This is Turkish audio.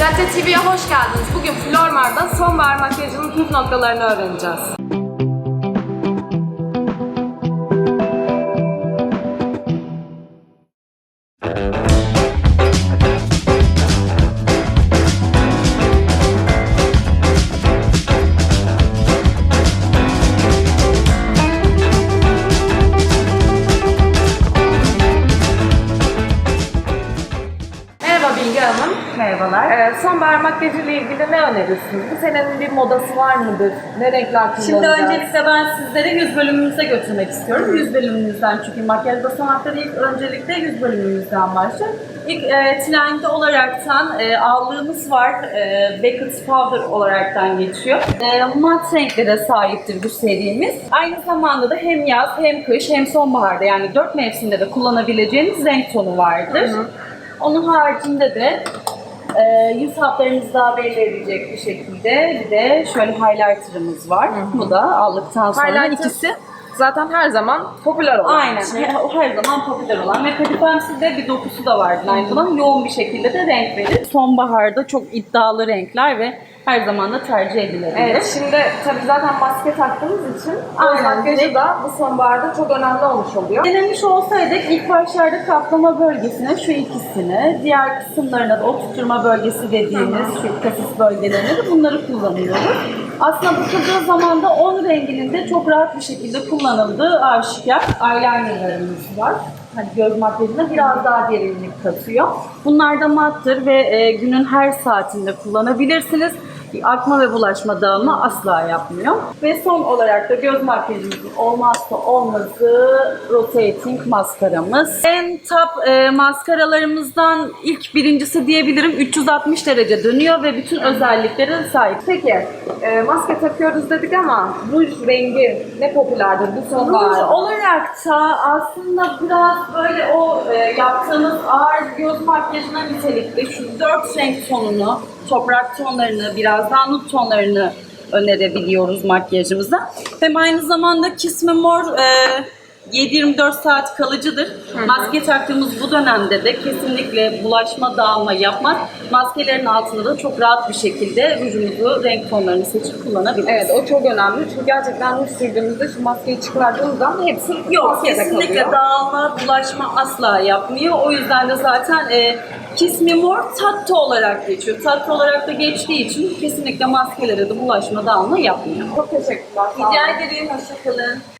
Cadde TV'ye hoş geldiniz. Bugün Flormar'da sonbahar makyajının püf noktalarını öğreneceğiz. Merhaba Bilge Hanım. Merhabalar. Ee, sonbahar makyajı ile ilgili ne önerirsiniz? Bu senenin bir modası var mıdır? Ne renkler kullanacağız? Şimdi öncelikle ben sizlere yüz bölümümüze götürmek istiyorum. Yüz bölümümüzden çünkü makyajda sanatları ilk öncelikle yüz bölümümüzden başlıyor. İlk e, trend olaraktan e, aldığımız var. E, Beckett Powder olaraktan geçiyor. E, mat renklere sahiptir bu serimiz. Aynı zamanda da hem yaz hem kış hem sonbaharda yani dört mevsimde de kullanabileceğiniz renk tonu vardır. Onun haricinde de e, yüz hatlarımızı daha belli edecek bir şekilde bir de şöyle highlighter'ımız var. Bu da aldıktan sonra Highlighter ikisi zaten her zaman popüler olan Aynen. şey. O her zaman popüler olan ve kadifemsizde bir dokusu da vardır aynı zamanda. Yoğun bir şekilde de renk verir. Sonbaharda çok iddialı renkler ve her zaman da tercih edilebilir. Evet, şimdi tabii zaten maske taktığımız için Aynen. Aynen. makyajı da bu sonbaharda çok önemli olmuş oluyor. Denemiş olsaydık ilk başlarda kaplama bölgesine şu ikisini, diğer kısımlarına da oturtma bölgesi dediğimiz şu kasis bölgelerine de bunları kullanıyoruz. Aslında bakıldığı zaman da 10 renginin de çok rahat bir şekilde kullanıldığı aşikar. Eyelinerlarımız var. Hani göz makyajına biraz daha derinlik katıyor. Bunlar da mattır ve e, günün her saatinde kullanabilirsiniz. Akma ve bulaşma dağılma asla yapmıyor. Ve son olarak da göz makyajımızın olmazsa olmazı rotating maskaramız. En top e, maskaralarımızdan ilk birincisi diyebilirim 360 derece dönüyor ve bütün özelliklere sahip. Peki, e, maske takıyoruz dedik ama ruj rengi ne popülerdir bu Ruj sonbahar? olarak da aslında biraz böyle o e, yaptığımız ağır göz makyajına nitelikli şu dört renk tonunu, toprak tonlarını, biraz daha nude tonlarını önerebiliyoruz makyajımıza. Hem aynı zamanda Kisme Mor e, 7-24 saat kalıcıdır. Maske taktığımız bu dönemde de kesinlikle bulaşma, dağılma yapmaz. Maskelerin altında da çok rahat bir şekilde rujumuzu, renk tonlarını seçip kullanabiliriz. Evet, o çok önemli çünkü gerçekten ruj sürdüğümüzde şu maskeyi çıkardığımızda hepsi Yok kesinlikle kalıyor. dağılma, bulaşma asla yapmıyor. O yüzden de zaten e, Kismi Mor tatlı olarak geçiyor. Tatlı olarak da geçtiği için kesinlikle maskelere de bulaşma, dağılma yapmıyor. Çok teşekkürler. Rica ederim, hoşçakalın.